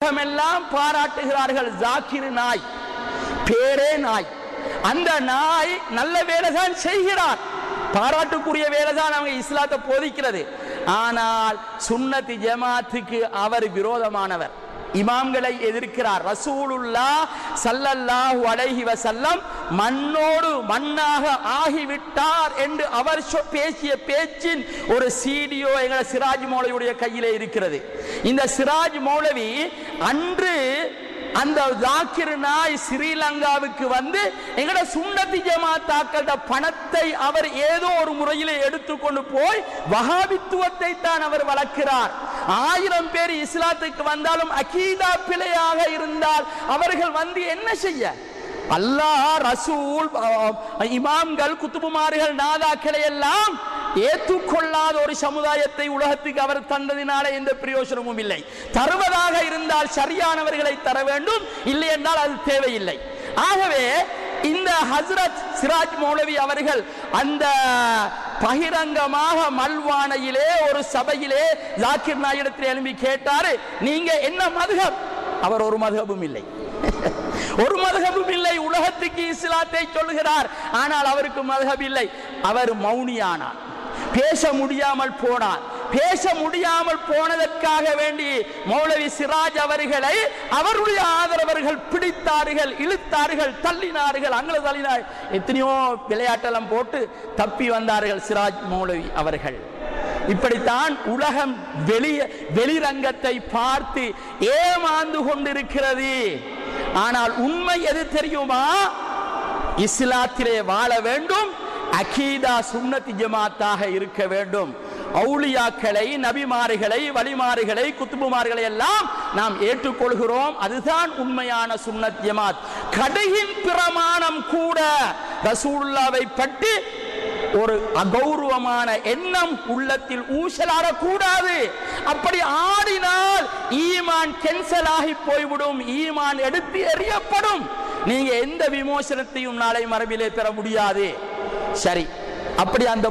உலகமெல்லாம் பாராட்டுகிறார்கள் ஜாக்கிர் நாய் பேரே நாய். அந்த நாய் நல்ல வேலை தான் செய்கிறார் பாராட்டுக்குரிய வேலை தான் அவங்க இஸ்லாத்தை போதிக்கிறது. ஆனால் சுன்னத்து ஜமாத்துக்கு அவர் விரோதமானவர். இமாம்களை எதிர்க்கிறார். ரசூலுல்லா சல்லல்லாஹு அலைஹி வஸல்லம் மண்ணோடு மண்ணாக ஆகிவிட்டார் என்று அவர் சொ- பேசிய பேச்சின் ஒரு சீடியோ எங்களை சிராஜ் மௌலவியுடைய கையிலே இருக்கிறது. இந்த சிராஜ் மௌலவி அன்று அந்த ஜாக்கிர் நாய் ஸ்ரீலங்காவுக்கு வந்து எங்கட சுண்ணத்தி ஜமாத்தாக்கள பணத்தை அவர் ஏதோ ஒரு முறையில் எடுத்துக்கொண்டு போய் வகாபித்துவத்தை தான் அவர் வளர்க்கிறார். ஆயிரம் பேர் இஸ்லாத்துக்கு வந்தாலும் அகீதா பிழையாக இருந்தால் அவர்கள் வந்து என்ன செய்ய? அல்லாஹ் ரசூல் இமாம்கள் குத்துபுமார்கள் நாதாக்களை எல்லாம் ஏற்றுக்கொள்ளாத ஒரு சமுதாயத்தை உலகத்துக்கு அவர் தந்ததினால எந்த பிரயோஜனமும் இல்லை. தருவதாக இருந்தால் சரியானவர்களை தர வேண்டும். இல்லை என்றால் அது தேவையில்லை. ஆகவே இந்த ஹஸ்ரத் சிராஜ் மௌலவி அவர்கள் அந்த பகிரங்கமாக மல்வானையிலே ஒரு சபையிலே ஜாக்கிர் நாயிடத்தில் எழுப்பி கேட்டாரு நீங்க என்ன மதுகம்? அவர் ஒரு மதுகபும் இல்லை. ஒரு மதுகபும் இல்லை. உலகத்துக்கு இஸ்லாத்தை சொல்லுகிறார். ஆனால் அவருக்கு மதுகப் இல்லை. அவர் மௌனியானார். பேச முடியாமல் போனார். பேச முடியாமல் போனதற்காக வேண்டி மௌலவி சிராஜ் அவர்களை அவருடைய ஆதரவர்கள் பிடித்தார்கள் இழுத்தார்கள் தள்ளினார்கள் அங்கே தள்ளினார். எத்தனையோ விளையாட்டெல்லாம் போட்டு தப்பி வந்தார்கள் சிராஜ் மௌலவி அவர்கள். இப்படித்தான் உலகம் வெளிய வெளிரங்கத்தை பார்த்து ஏமாந்து கொண்டிருக்கிறது. ஆனால் உண்மை எது தெரியுமா? இஸ்லாத்திலே வாழ வேண்டும் அகீதா சுன்னத்தி ஜமாத்தாக இருக்க வேண்டும். அவுளியாக்களை நபிமாறுகளை வழிமாறுகளை குத்துபுமார்களை எல்லாம் நாம் ஏற்றுக்கொள்கிறோம். அதுதான் உண்மையான சுன்னத் ஜமாத். கடையின் பிரமாணம் கூட ரசூல்லாவை பற்றி ஒரு அகௌரவமான எண்ணம் உள்ளத்தில் ஊசலாடக்கூடாது. அப்படி ஆடினால் ஈமான் கேன்சல் ஆகி போய்விடும். ஈமான் எடுத்து எறியப்படும். நீங்க எந்த விமோசனத்தையும் நாளை மரபிலே பெற முடியாது. சரி. அப்படி அந்த